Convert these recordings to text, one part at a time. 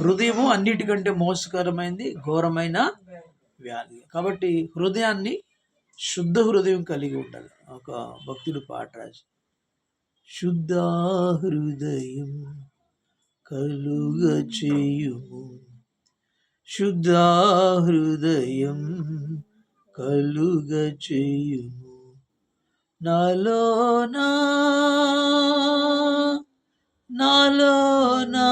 హృదయము అన్నిటికంటే మోసకరమైంది ఘోరమైన వ్యాధి. కాబట్టి హృదయాన్ని శుద్ధ హృదయం కలిగి ఉండాలి. ఒక భక్తుడు పాట రాసి శుద్ధ హృదయం కలుగ చేయుము. శుద్ధ హృదయం కలుగ చేయుము. నాలోనా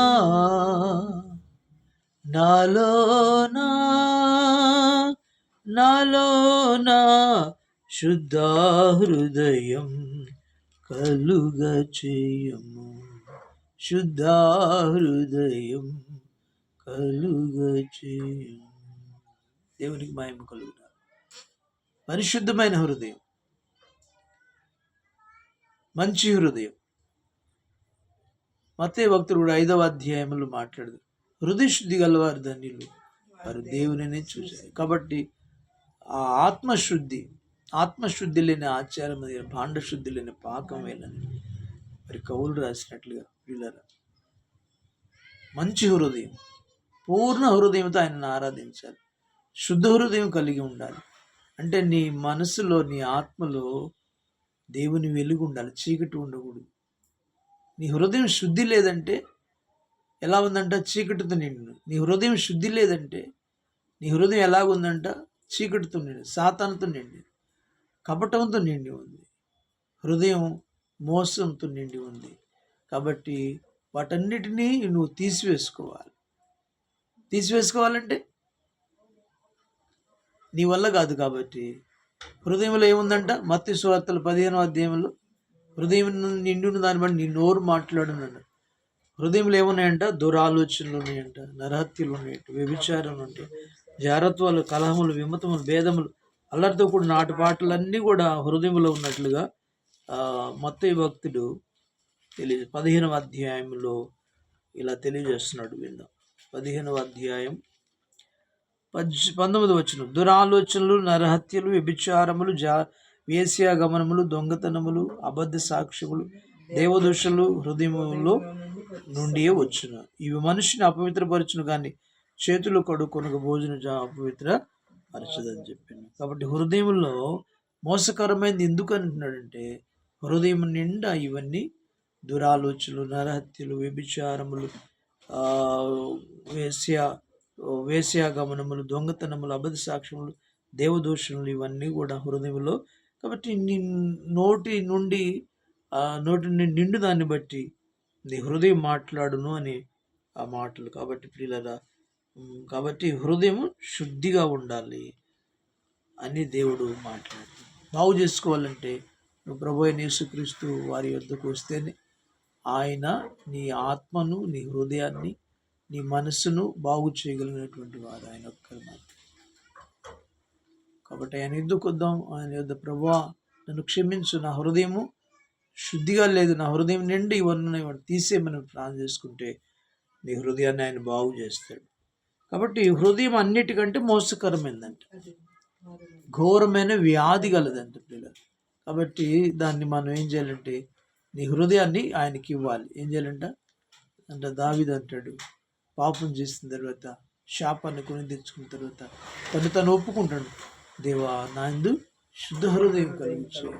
నాలోనా నాలోనా నాలోనా శుద్ధ హృదయం కలుగ చేయము శుద్ధ హృదయం కలుగ చేయము దేవునికి మహిమ కలుగుతారు పరిశుద్ధమైన హృదయం మంచి హృదయం మతే భక్తుడు కూడా ఐదవ అధ్యాయంలో మాట్లాడదు. హృదయ శుద్ధి గలవారు ధన్యులు. వారు దేవునినే చూశారు. కాబట్టి ఆ ఆత్మశుద్ధి ఆత్మశుద్ధి లేని ఆచారం అది శుద్ధి లేని పాకం వేలని మరి కవులు రాసినట్లుగా వీళ్ళరా? మంచి హృదయం పూర్ణ హృదయంతో ఆయనను ఆరాధించాలి. శుద్ధ హృదయం కలిగి ఉండాలి. అంటే నీ మనసులో నీ ఆత్మలో దేవుని వెలుగు ఉండాలి. చీకటి ఉండకూడదు. నీ హృదయం శుద్ధి లేదంటే ఎలా ఉందంట? చీకటితో నిండు. నీ హృదయం శుద్ధి లేదంటే నీ హృదయం ఎలాగుందంట? చీకటితో నిండి. సాతానుతో నిండి. కపటంతో నిండి ఉంది. హృదయం మోసంతో నిండి ఉంది. కాబట్టి వాటన్నిటినీ నువ్వు తీసివేసుకోవాలి. తీసివేసుకోవాలంటే నీ వల్ల కాదు కాబట్టి. హృదయంలో ఏముందంట? మత్తి సువార్తలు పదిహేనో అధ్యాయంలో హృదయం నిండున్న దాన్ని బట్టి నీ నోరు మాట్లాడునన్నాడు హృదయంలో ఏమున్నాయంట? దురాలోచనలు ఉన్నాయంట నరహత్యలు ఉన్నాయంట వ్యభిచారాలు ఉంటాయి జారత్వాలు కలహములు విమతములు భేదములు అల్లరితో కూడిన ఆటపాటలన్నీ కూడా హృదయంలో ఉన్నట్లుగా మత్తయ్య భక్తుడు తెలియ పదిహేనవ అధ్యాయంలో ఇలా తెలియజేస్తున్నాడు విందాం. పదిహేనవ అధ్యాయం పద్ పంతొమ్మిది వచ్చిన దురాలోచనలు నరహత్యలు వ్యభిచారములు జా వేశ్యాగమనములు దొంగతనములు అబద్ధ సాక్ష్యములు దేవదోషలు హృదయములో నుండి వచ్చును. ఇవి మనిషిని అపవిత్రపరచును కానీ చేతులు కడుక్కొనక భోజనం అపవిత్ర పరచదని చెప్పింది కాబట్టి హృదయంలో మోసకరమైనది ఎందుకు అంటున్నాడంటే హృదయం నిండా ఇవన్నీ దురాలోచనలు నరహత్యలు వ్యభిచారములు వేశ్య వేశ్యాగమనములు దొంగతనములు అబద్ధ సాక్ష్యములు దేవదోషములు ఇవన్నీ కూడా హృదయంలో కాబట్టి నీ నోటి నుండి నోటి నిండు దాన్ని బట్టి నీ హృదయం మాట్లాడును అని ఆ మాటలు. కాబట్టి ప్రియులరా కాబట్టి హృదయం శుద్ధిగా ఉండాలి అని దేవుడు మాట్లాడు. బాగు చేసుకోవాలంటే నువ్వు ప్రభు యేసుక్రీస్తు వారి వద్దకు వస్తేనే ఆయన నీ ఆత్మను నీ హృదయాన్ని నీ మనస్సును బాగు చేయగలిగినటువంటి వారు ఆయన ఒక్కరు మాత్రం కాబట్టి ఆయన ఎద్దుకొద్దాం ఆయన యొద్ ప్రభా నన్ను క్షమించు నా హృదయము శుద్ధిగా లేదు. నా హృదయం నిండి ఇవన్నీ తీసేయమని ప్రార్థన చేసుకుంటే నీ హృదయాన్ని ఆయన బాగు చేస్తాడు. కాబట్టి హృదయం అన్నిటికంటే మోసకరమైందంట. ఘోరమైన వ్యాధి కలదంట పిల్లలు. కాబట్టి దాన్ని మనం ఏం చేయాలంటే నీ హృదయాన్ని ఆయనకి ఇవ్వాలి. ఏం చేయాలంట? అంటే దావిది అంటాడు పాపం చేసిన తర్వాత శాపాన్ని కొని తెచ్చుకున్న తర్వాత తను తను ఒప్పుకుంటాడు. దేవా నాందు శుద్ధ హృదయం కలిగించు.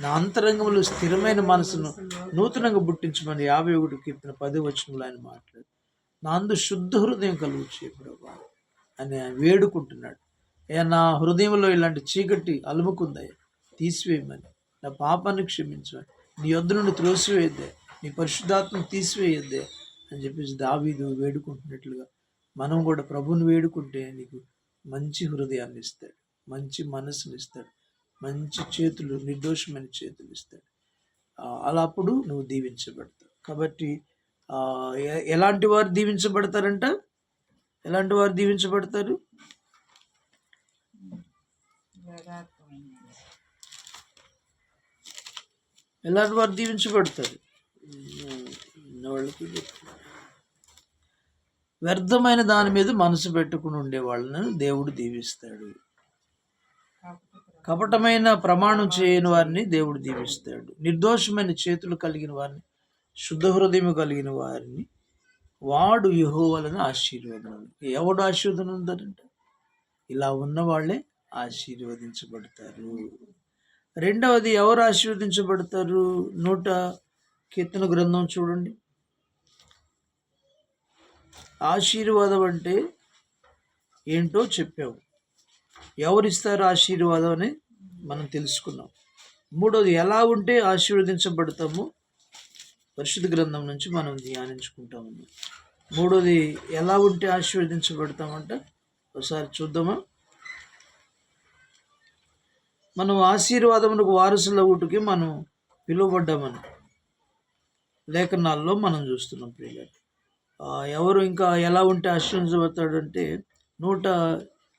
నా అంతరంగంలో స్థిరమైన మనసును నూతనంగా పుట్టించమని యాభై ఒకటి కీర్తన పది వచనంలో ఆయన మాట్లాడు. నా అందు శుద్ధ హృదయం కలుగుచే ప్రభా అని వేడుకుంటున్నాడు. ఏ నా హృదయంలో ఇలాంటి చీకటి అలుముకుందయ్యా. తీసివేయమని. నా పాపాన్ని క్షమించమని. నీ వద్ద నుండి త్రోసివేయద్దే నీ పరిశుద్ధాత్మను తీసివేయద్దే అని చెప్పేసి దావీదు వేడుకుంటున్నట్లుగా మనం కూడా ప్రభుని వేడుకుంటే నీకు మంచి హృదయాన్ని ఇస్తాడు. మంచి మనసుని ఇస్తాడు. మంచి చేతులు నిర్దోషమైన చేతులు ఇస్తాడు. అలా అప్పుడు నువ్వు దీవించబడతావు. కాబట్టి ఎలాంటి వారు దీవించబడతారంట? ఎలాంటి వారు దీవించబడతారు? ఎలాంటి వారు దీవించబడతారు? వాళ్ళకి వ్యర్థమైన దాని మీద మనసు పెట్టుకుని ఉండే వాళ్ళను దేవుడు దీవిస్తాడు. కపటమైన ప్రమాణం చేయని వారిని దేవుడు దీవిస్తాడు. నిర్దోషమైన చేతులు కలిగిన వారిని శుద్ధ హృదయం కలిగిన వారిని వాడు యెహోవాలను ఆశీర్వాదం ఎవడు ఆశీర్వాదం ఉందనంట ఇలా ఉన్న వాళ్ళే ఆశీర్వదించబడతారు. రెండవది ఎవరు ఆశీర్వదించబడతారు? నూట కీర్తన గ్రంథం చూడండి. ఆశీర్వాదం అంటే ఏంటో చెప్పాము. ఎవరిస్తారు ఆశీర్వాదం అని మనం తెలుసుకున్నాం. మూడోది ఎలా ఉంటే ఆశీర్వదించబడతాము పరిశుద్ధ గ్రంథం నుంచి మనం ధ్యానించుకుంటాము. మూడోది ఎలా ఉంటే ఆశీర్వదించబడతామంట? ఒకసారి చూద్దామా? మనం ఆశీర్వాదమునకు వారసుల ఊటికి మనం పిలువబడ్డామని లేఖనాల్లో మనం చూస్తున్నాం ప్రియులు ఎవరు ఇంకా ఎలా ఉంటే ఆశీర్వదించబడతాడంటే నూట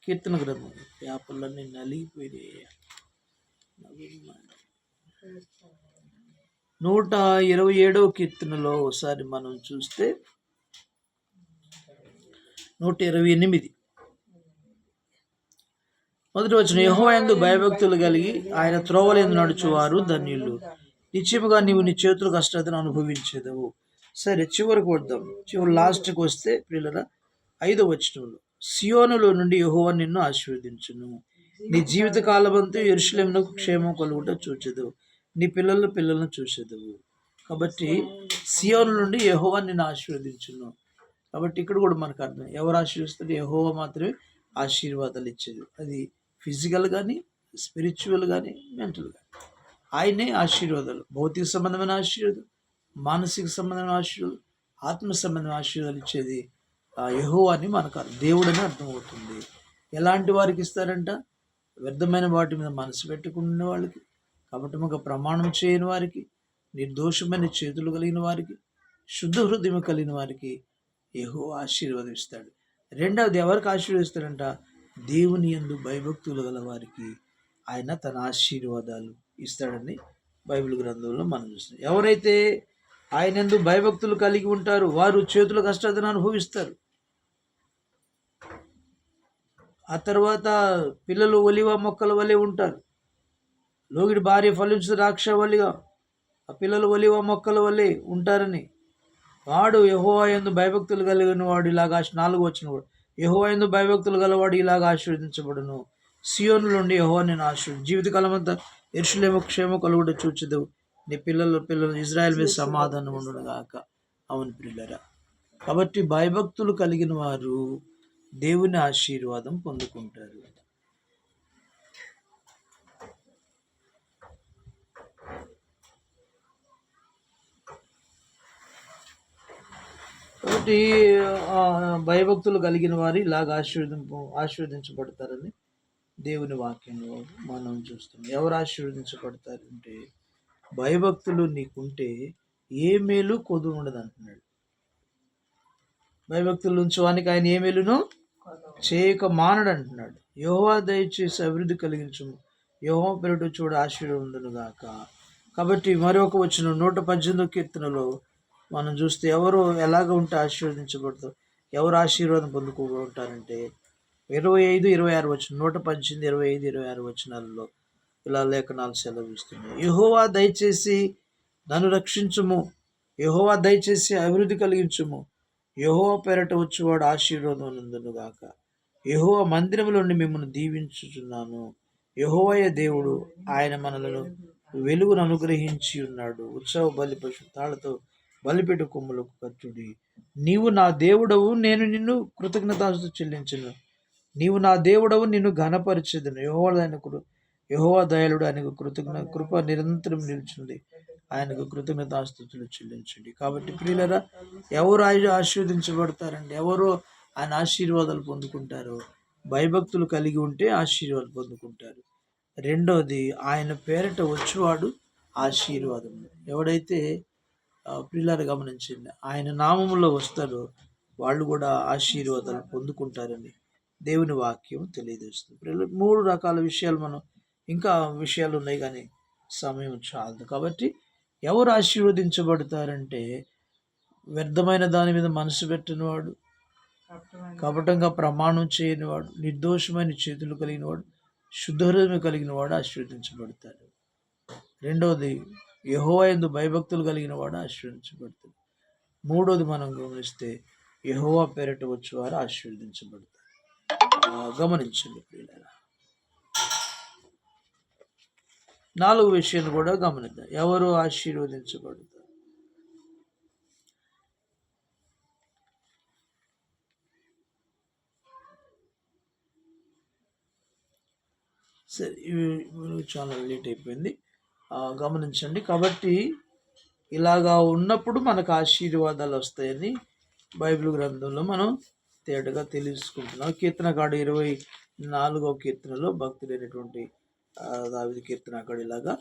కీర్తన గ్రంథం. పేపర్లన్నీ నలిగిపోయినాయి. నూట ఇరవై ఏడవ కీర్తనలో ఒకసారి మనం చూస్తే నూట ఇరవై ఎనిమిది. మొదటి వచ్చిన యహోయందు భయభక్తులు కలిగి ఆయన త్రోవలేందు నడుచువారు ధన్యులు. నిశ్చయముగా నీవు నీ చేతులు కష్టతను అనుభవించేదవు. సరే చివరికి వద్దాం. చివరి లాస్ట్కి వస్తే పిల్లల ఐదో వచ్చినంలో సియోనులో నుండి యహోవా నిన్ను ఆశీర్వదించును. నీ జీవిత కాలమంతా ఎరుషులేమునకు క్షేమం కలుగుట చూచదు నీ పిల్లల పిల్లలను చూసేదవు కాబట్టి సియోను నుండి యహోవా నిన్ను ఆశీర్వదించును. కాబట్టి ఇక్కడ కూడా మనకు అర్థం. ఎవరు ఆశీర్వదిస్తారు యహోవా మాత్రమే ఆశీర్వాదాలు ఇచ్చేది. అది ఫిజికల్ కానీ స్పిరిచువల్ కానీ మెంటల్ కానీ ఆయనే ఆశీర్వాదాలు. భౌతిక సంబంధమైన ఆశీర్వాదం మానసిక సంబంధమైన ఆశీర్వాదం ఆత్మ సంబంధమైన ఆశీర్వాదాలు ఇచ్చేది. యహో అని మనకు దేవుడని అర్థమవుతుంది. ఎలాంటి వారికి ఇస్తారంట? వ్యర్థమైన వాటి మీద మనసు పెట్టుకునే వాళ్ళకి కాబట్టి ఒక ప్రమాణం చేయని వారికి నిర్దోషమైన చేతులు కలిగిన వారికి శుద్ధ హృదయం కలిగిన వారికి యహో ఆశీర్వదిస్తాడు. రెండవది ఎవరికి ఆశీర్వదిస్తాడంట? దేవుని ఎందు భయభక్తులు గల వారికి ఆయన తన ఆశీర్వాదాలు ఇస్తాడని బైబిల్ గ్రంథంలో మనం చూస్తాం ఎవరైతే ఆయన ఎందు భయభక్తులు కలిగి ఉంటారు వారు చేతుల కష్టతను అనుభవిస్తారు. ఆ తర్వాత పిల్లలు ఒలివ మొక్కల వలె ఉంటారు. లోగిడి భార్య ఫలించు ద్రాక్ష వలిగా ఆ పిల్లలు ఒలివ మొక్కల వలె ఉంటారని. వాడు యహో ఎందు భయభక్తులు కలిగిన వాడు ఇలాగా నాలుగు వచ్చిన వాడు యహో ఎందు భయభక్తులు గలవాడు ఇలాగ ఆశీర్వదించబడును. సియోను నుండి యహో నేను ఆశీర్వ జీవితకాలం అంతా ఎరుషులేమో క్షేమ కలుగుడు చూచదు నీ పిల్లలు పిల్లలు ఇజ్రాయెల్ మీద సమాధానం ఉండను గాక. అవును పిల్లరా కాబట్టి భయభక్తులు కలిగిన వారు దేవుని ఆశీర్వాదం పొందుకుంటారు. కాబట్టి భయభక్తులు కలిగిన వారు ఇలాగ ఆశీర్వదింపు ఆశీర్వదించబడతారని దేవుని వాక్యంలో మనం చూస్తున్నాం. ఎవరు ఆశీర్వదించబడతారంటే భయభక్తులు నీకుంటే ఏ మేలు కొదు ఉండదు అంటున్నాడు భయభక్తులు ఉంచువానికి ఆయన ఏ మేలును? చేయక మానడు అంటున్నాడు యోహా దయచేసి అభివృద్ధి కలిగించము. యోహో పెరటు చూడ ఆశీర్వదును గాక. కాబట్టి మరొక వచ్చిన నూట పద్దెనిమిదో కీర్తనలో మనం చూస్తే ఎవరు ఎలాగ ఉంటే ఆశీర్వదించబడతారు ఎవరు ఆశీర్వాదం పొందుకుంటారంటే ఇరవై ఐదు ఇరవై ఆరు వచ్చిన నూట పద్దెనిమిది ఇరవై ఐదు ఇరవై ఆరు వచనాలలో ఇలా లేఖనాలు సెలవిస్తున్నాయి. యహోవా దయచేసి నన్ను రక్షించుము. యహోవా దయచేసి అభివృద్ధి కలిగించుము. యహో పెరట వచ్చేవాడు ఆశీర్వాదం నందును గాక. యహో మందిరములోని మిమ్మల్ని దీవించుచున్నాను. యహోవయ దేవుడు ఆయన మనలను వెలుగును అనుగ్రహించి ఉన్నాడు. ఉత్సవ బలి పశు బలిపెట్టు కొమ్ములకు కత్తుడి నీవు నా దేవుడవు నేను నిన్ను కృతజ్ఞతాస్తు చెల్లించను. నీవు నా దేవుడవు నిన్ను ఘనపరిచేదను. యహోవైన యహోవా దయాళుడు ఆయనకు కృతజ్ఞ కృప నిరంతరం నిలిచింది. ఆయనకు కృతజ్ఞతాస్తుతులు చెల్లించండి. కాబట్టి ప్రియులరా ఎవరు ఆశీర్వదించబడతారండి? ఎవరు ఆయన ఆశీర్వాదాలు పొందుకుంటారు? భయభక్తులు కలిగి ఉంటే ఆశీర్వాదాలు పొందుకుంటారు. రెండవది ఆయన పేరిట వచ్చేవాడు ఆశీర్వాదం. ఎవడైతే పిల్లలు గమనించండి ఆయన నామంలో వస్తారో వాళ్ళు కూడా ఆశీర్వాదాలు పొందుకుంటారని దేవుని వాక్యం తెలియజేస్తుంది. మూడు రకాల విషయాలు మనం ఇంకా విషయాలు ఉన్నాయి కానీ సమయం చాలదు. కాబట్టి ఎవరు ఆశీర్వదించబడతారంటే వ్యర్థమైన దాని మీద మనసు పెట్టినవాడు కపటంగా ప్రమాణం చేయనివాడు నిర్దోషమైన చేతులు కలిగినవాడు శుద్ధహృదయం కలిగిన వాడు ఆశీర్వదించబడతాడు. రెండవది యహోవా ఎందు భయభక్తులు కలిగిన వాడు ఆశీర్వదించబడతాడు. మూడోది మనం గమనిస్తే యహోవా పేరట వచ్చేవారు ఆశీర్వదించబడతారు. గమనించండి ప్రియులారా. నాలుగు విషయాన్ని కూడా గమనిద్దాం. ఎవరు ఆశీర్వదించబడతారు? సరే చాలా లేట్ అయిపోయింది. గమనించండి. కాబట్టి ఇలాగా ఉన్నప్పుడు మనకు ఆశీర్వాదాలు వస్తాయని బైబిల్ గ్రంథంలో మనం తేటగా తెలుసుకుంటున్నాం. కీర్తనకాడు ఇరవై నాలుగో కీర్తనలో భక్తులైనటువంటి దావిది కీర్తన అక్కడ ఇలాగా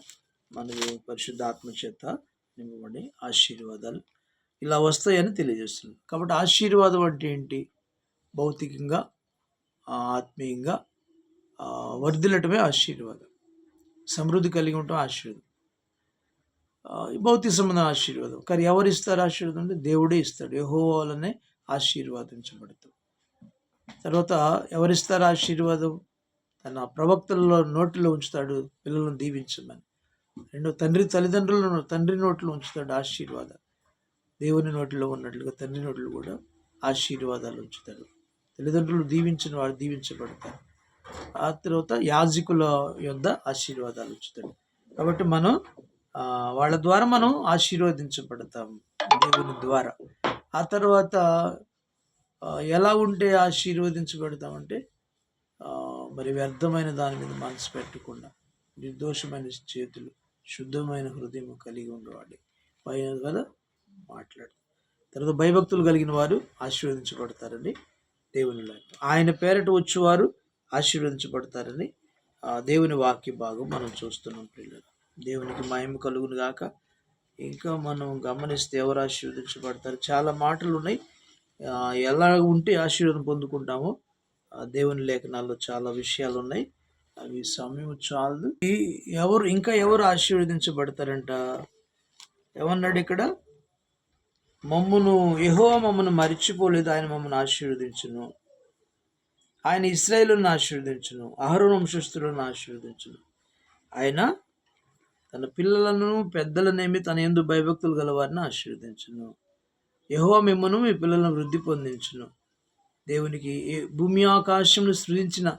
మనకు పరిశుద్ధాత్మ చేత నింపబడి ఆశీర్వాదాలు ఇలా వస్తాయని తెలియజేస్తుంది. కాబట్టి ఆశీర్వాదం అంటే ఏంటి? భౌతికంగా ఆత్మీయంగా వర్ధిల్లటమే ఆశీర్వాదం. సమృద్ధి కలిగి ఉండటం ఆశీర్వాదం. ఈ భౌతిక సంబంధం ఆశీర్వాదం. కానీ ఎవరు ఇస్తారు ఆశీర్వాదం అంటే దేవుడే ఇస్తాడు. యహోవాలనే ఆశీర్వాదించబడతాం. తర్వాత ఎవరిస్తారు ఆశీర్వాదం? తన ప్రవక్తలలో నోటిలో ఉంచుతాడు పిల్లలను దీవించమని. రెండో తండ్రి తల్లిదండ్రులను తండ్రి నోట్లో ఉంచుతాడు ఆశీర్వాదాలు. దేవుని నోటిలో ఉన్నట్లుగా తండ్రి నోట్లు కూడా ఆశీర్వాదాలు ఉంచుతాడు. తల్లిదండ్రులు దీవించిన వారు దీవించబడతారు. ఆ తర్వాత యాజకుల యొద్ద ఆశీర్వాదాలు ఉంచుతాడు. కాబట్టి మనం వాళ్ళ ద్వారా మనం ఆశీర్వదించబడతాం దేవుని ద్వారా. ఆ తర్వాత ఎలా ఉంటే ఆశీర్వదించబడతామంటే మరి వ్యర్థమైన దాని మీద మనసు పెట్టకుండా నిర్దోషమైన చేతులు శుద్ధమైన హృదయం కలిగి ఉండేవాడి. పైన కదా మాట్లాడు. తర్వాత భయభక్తులు కలిగిన వారు ఆశీర్వదించబడతారని దేవుని ఆయన పేరట వచ్చేవారు ఆశీర్వదించబడతారని దేవుని వాక్య భాగం మనం చూస్తున్నాం పిల్లలు. దేవునికి మహిమ కలుగును గాక. ఇంకా మనం గమనిస్తే ఎవరు ఆశీర్వదించబడతారు? చాలా మాటలు ఉన్నాయి. ఎలా ఉంటే ఆశీర్వాదం పొందుకుంటామో దేవుని లేఖనాల్లో చాలా విషయాలు ఉన్నాయి అవి సమయం చాలదు. ఈ ఎవరు ఇంకా ఎవరు ఆశీర్వదించబడతారంట? ఏమన్నాడు ఇక్కడ? మమ్మను యహో మమ్మను మరిచిపోలేదు. ఆయన మమ్మను ఆశీర్వదించును. ఆయన ఇస్రాయేలును ఆశీర్వదించును. అహరోన్ వంశస్థులను ఆశీర్వదించును. ఆయన తన పిల్లలను పెద్దలనేమి తన ఎందు భయభక్తులు గల వారిని ఆశీర్వదించును. యహో మిమ్మను మీ పిల్లలను వృద్ధి పొందించును. దేవునికి ఏ- భూమి ఆకాశంను సృజించిన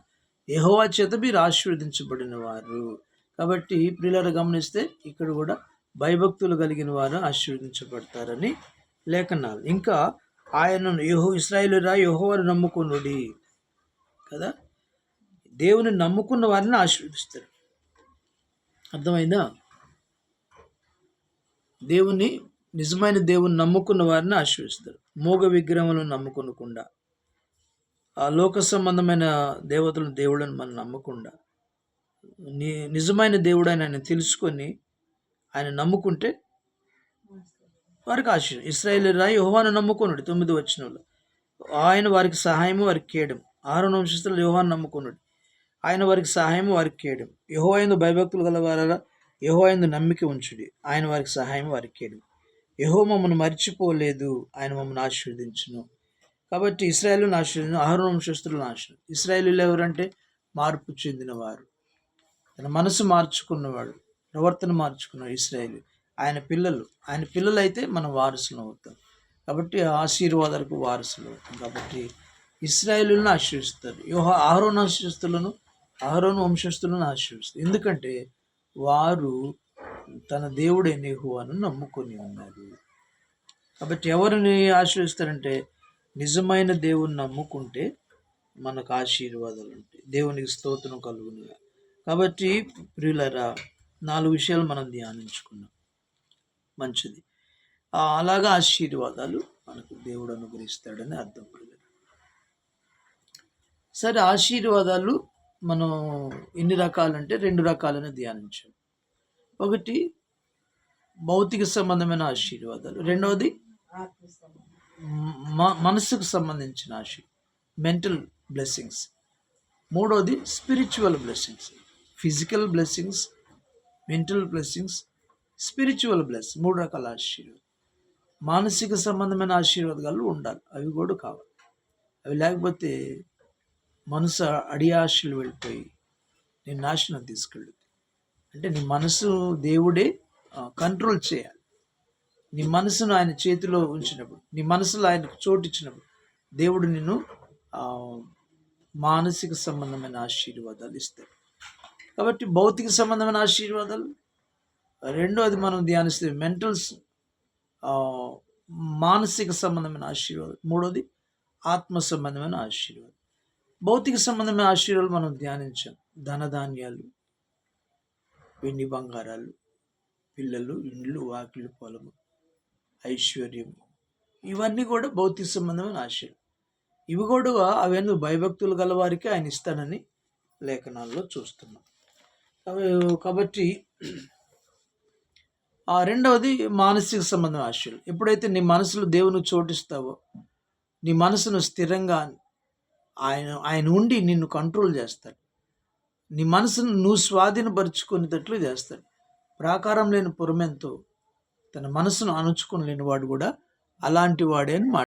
యహోవా చేత మీరు ఆశీర్వదించబడిన వారు. కాబట్టి ప్రియులను గమనిస్తే ఇక్కడ కూడా భయభక్తులు కలిగిన వారు ఆశీర్వదించబడతారని లేఖనాలు. ఇంకా ఆయనను యహో ఇస్రాయేలురా యహోవారు నమ్ముకునుడి కదా? దేవుని నమ్ముకున్న వారిని ఆశీర్వదిస్తారు. అర్థమైందా? దేవుని నిజమైన దేవుని నమ్ముకున్న వారిని ఆశీర్వదిస్తారు. మోగ విగ్రహములను నమ్ముకునకుండా. ఆ లోక సంబంధమైన దేవతలను దేవుళ్ళని మనం నమ్మకుండా నిజమైన దేవుడు అని ఆయన తెలుసుకొని ఆయన నమ్ముకుంటే వారికి ఆశీర్వాదం. ఇస్రాయేల్ రాయి యోహాను నమ్ముకున్నాడు తొమ్మిది వచ్చినప్పుడు ఆయన వారికి సహాయము వారికి కేయడం ఆరో వంశస్థులు యోహాను నమ్ముకున్నాడు ఆయన వారికి సహాయము వారికి కేయడం యహోవైందు భయభక్తులు గల వారా యహోవైందు నమ్మిక ఉంచుడి. ఆయన వారికి సహాయం వారికి కేయడం యహో మమ్మల్ని మర్చిపోలేదు ఆయన మమ్మల్ని ఆశీర్వదించును. కాబట్టి ఇస్రాయలు నాశనం ఆహార వంశస్థులను నాశనం. ఇస్రాయలు ఎవరంటే? మార్పు చెందినవారు. తన మనసు మార్చుకున్నవాడు ప్రవర్తన మార్చుకున్నాడు ఇస్రాయలు ఆయన పిల్లలు. ఆయన పిల్లలు అయితే మనం వారసులు అవుతాం. కాబట్టి ఆశీర్వాదాలకు వారసులు అవుతాం. కాబట్టి ఇస్రాయేలులను ఆశ్రయిస్తారు. యోహ ఆహరోన్ ఆశీర్వస్తులను ఆహరోన్ వంశస్థులను ఆశ్రయిస్తారు. ఎందుకంటే వారు తన దేవుడైన యెహోవాను నమ్ముకొని ఉన్నారు. కాబట్టి ఎవరిని ఆశ్రయిస్తారంటే? నిజమైన దేవుని నమ్ముకుంటే మనకు ఆశీర్వాదాలు ఉంటాయి. దేవునికి స్తోత్రం కలుగునుగా కాబట్టి ప్రియులరా నాలుగు విషయాలు మనం ధ్యానించుకున్నాం. మంచిది. అలాగా ఆశీర్వాదాలు మనకు దేవుడు అనుగ్రహిస్తాడని అర్థం ప్రియులరా సరే ఆశీర్వాదాలు మనం ఎన్ని రకాలంటే రెండు రకాలని ధ్యానించాం. ఒకటి భౌతిక సంబంధమైన ఆశీర్వాదాలు. రెండవది మనసుకు సంబంధించిన ఆశ మెంటల్ బ్లెస్సింగ్స్ మూడవది spiritual blessings physical blessings mental blessings spiritual bless మూడు రకాల ఆశీర్వాదం మానసిక సంబంధమైన ఆశీర్వాదాలు ఉండాలి. అవి కూడా కావాలి. అవి లేకపోతే మనసు అడి ఆశలు వెళ్ళిపోయి నేను నాశనం తీసుకెళ్ళి అంటే నీ మనసు దేవుడే కంట్రోల్ చేయాలి. నీ మనసును ఆయన చేతిలో ఉంచినప్పుడు నీ మనసులో ఆయనకు చోటు ఇచ్చినప్పుడు దేవుడు నిన్ను మానసిక సంబంధమైన ఆశీర్వాదాలు ఇస్తాడు. కాబట్టి భౌతిక సంబంధమైన ఆశీర్వాదాలు. రెండోది మనం ధ్యానిస్తే మెంటల్స్ మానసిక సంబంధమైన ఆశీర్వాదం మూడోది ఆత్మ సంబంధమైన ఆశీర్వాదం భౌతిక సంబంధమైన ఆశీర్వాదాలు మనం ధ్యానించాం. ధనధాన్యాలు వెండి బంగారాలు పిల్లలు ఇండ్లు వాకిలు పొలము. ఐశ్వర్యం ఇవన్నీ కూడా భౌతిక సంబంధమైన ఆశలు ఇవి కూడా అవన్నీ భయభక్తులు గలవారికి ఆయన ఇస్తానని లేఖనాల్లో చూస్తున్నాం. అవి- కాబట్టి ఆ రెండవది మానసిక సంబంధం ఆశలు ఎప్పుడైతే నీ మనసులో దేవుని చోటిస్తావో నీ మనసును స్థిరంగా ఆయన ఆయన ఉండి నిన్ను కంట్రోల్ చేస్తాడు. నీ మనసును నువ్వు స్వాధీనపరుచుకునేటట్లు చేస్తాడు. ప్రాకారం లేని పురమెంతో తన మనసును అణుచుకుని లేని వాడు కూడా అలాంటి వాడే అని మాట